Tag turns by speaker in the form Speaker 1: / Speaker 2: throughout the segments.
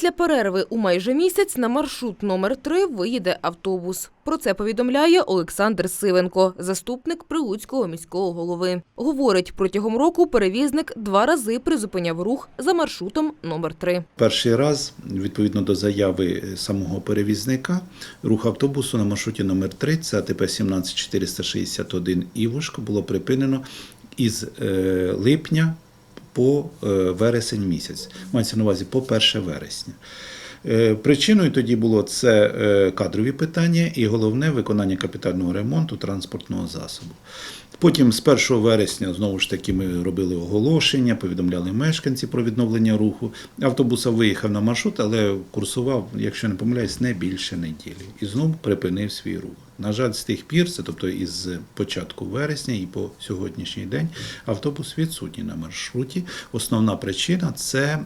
Speaker 1: Після перерви у майже місяць на маршрут номер 3 виїде автобус. Про це повідомляє Олександр Сивенко, заступник Прилуцького міського голови. Говорить, протягом року перевізник два рази призупиняв рух за маршрутом номер 3
Speaker 2: Перший раз, відповідно до заяви самого перевізника, рух автобусу на маршруті номер 3 це АТП 17461 Івушка, було припинено із е, липня по е, вересень місяць. Мається на увазі по 1 вересня. Е, Причиною тоді було це е, кадрові питання і головне виконання капітального ремонту транспортного засобу. Потім з 1 вересня знову ж таки ми робили оголошення, повідомляли мешканці про відновлення руху. Автобус виїхав на маршрут, але курсував, якщо не помиляюсь, не більше неділі. І знову припинив свій рух. На жаль, з тих пір, це тобто із початку вересня і по сьогоднішній день, автобус відсутній на маршруті. Основна причина це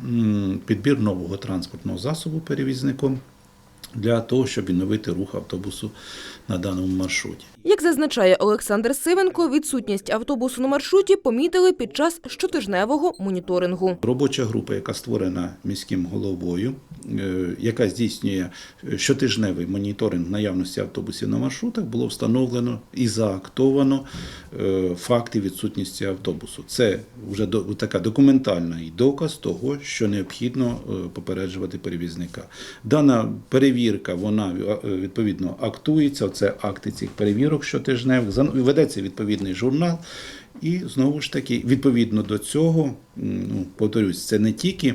Speaker 2: підбір нового транспортного засобу перевізником для того, щоб відновити рух автобусу на даному маршруті.
Speaker 1: Як зазначає Олександр Сивенко, відсутність автобусу на маршруті помітили під час щотижневого моніторингу.
Speaker 2: Робоча група, яка створена міським головою, яка здійснює щотижневий моніторинг наявності автобусів на маршрутах, було встановлено і заактовано е, факти відсутності автобусу. Це вже така документальний доказ того, що необхідно е, попереджувати перевізника. Дана перевірка, вона е, відповідно актується. Це акти цих перевірок щотижневих. Ведеться відповідний журнал. І знову ж таки, відповідно до цього, ну, повторюсь, це не тільки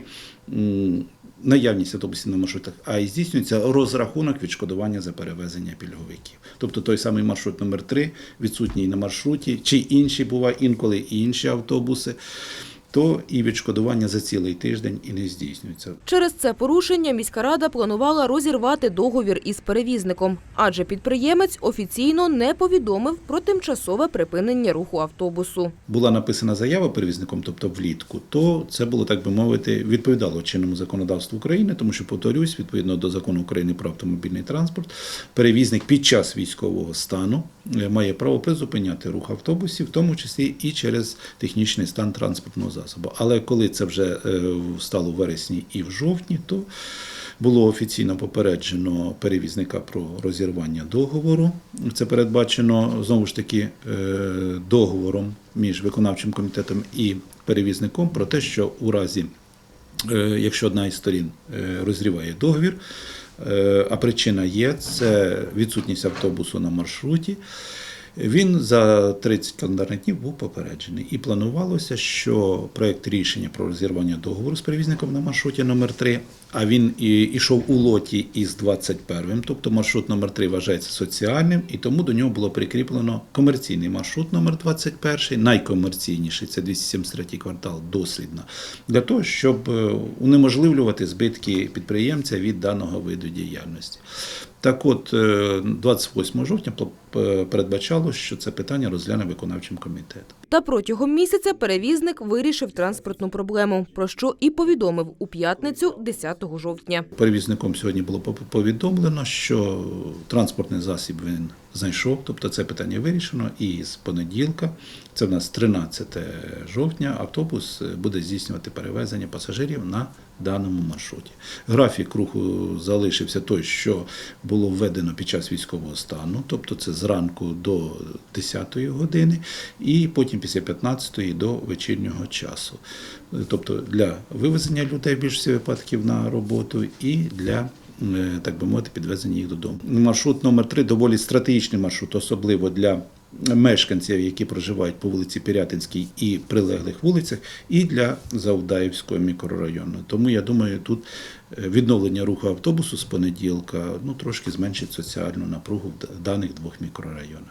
Speaker 2: наявність автобусів на маршрутах, а й здійснюється розрахунок відшкодування за перевезення пільговиків. Тобто той самий маршрут номер 3 відсутній на маршруті, чи інші буває інколи і інші автобуси, то і відшкодування за цілий тиждень і не здійснюється.
Speaker 1: Через це порушення міська рада планувала розірвати договір із перевізником, адже підприємець офіційно не повідомив про тимчасове припинення руху автобусу.
Speaker 2: була написана заява перевізником, тобто влітку, то це було так би мовити, відповідало чинному законодавству України, тому що повторюсь, відповідно до закону України про автомобільний транспорт, перевізник під час військового стану е, має право призупиняти рух автобусів, в тому числі і через технічний стан транспортного засобу. Але коли це вже е, стало в вересні і в жовтні, то було офіційно попереджено перевізника про розірвання договору. Це передбачено знову ж таки е, договором між виконавчим комітетом і перевізником про те, що у разі, е, якщо одна із сторін розриває договір, а причина є це відсутність автобусу на маршруті. Він за 30 календарних днів був попереджений. І планувалося, що проєкт рішення про розірвання договору з перевізником на маршруті номер 3 а він і йшов у лоті із 21-м, тобто маршрут номер 3 вважається соціальним, і тому до нього було прикріплено комерційний маршрут номер 21, найкомерційніший, це 273 квартал, дослідно, для того, щоб е, унеможливлювати збитки підприємця від даного виду діяльності. Так от, е, 28 жовтня пл- передбачало, що це питання розгляне виконавчим комітетом.
Speaker 1: Та протягом місяця перевізник вирішив транспортну проблему, про що і повідомив у п'ятницю 10 жовтня.
Speaker 2: Перевізником сьогодні було повідомлено, що транспортний засіб він знайшов, тобто це питання вирішено. І з понеділка, це в нас 13 жовтня, автобус буде здійснювати перевезення пасажирів на даному маршруті. Графік руху залишився той, що було введено під час військового стану, тобто це зранку до 10 години, і потім після 15 до вечірнього часу. Тобто для вивезення людей більшості випадків на роботу і для е, так би мовити, підвезення їх додому. Маршрут номер 3 доволі стратегічний маршрут, особливо для мешканців, які проживають по вулиці Пірятинській і прилеглих вулицях, і для Завдаївського мікрорайону. Тому я думаю, тут е, відновлення руху автобусу з понеділка ну трошки зменшить соціальну напругу в даних двох мікрорайонах.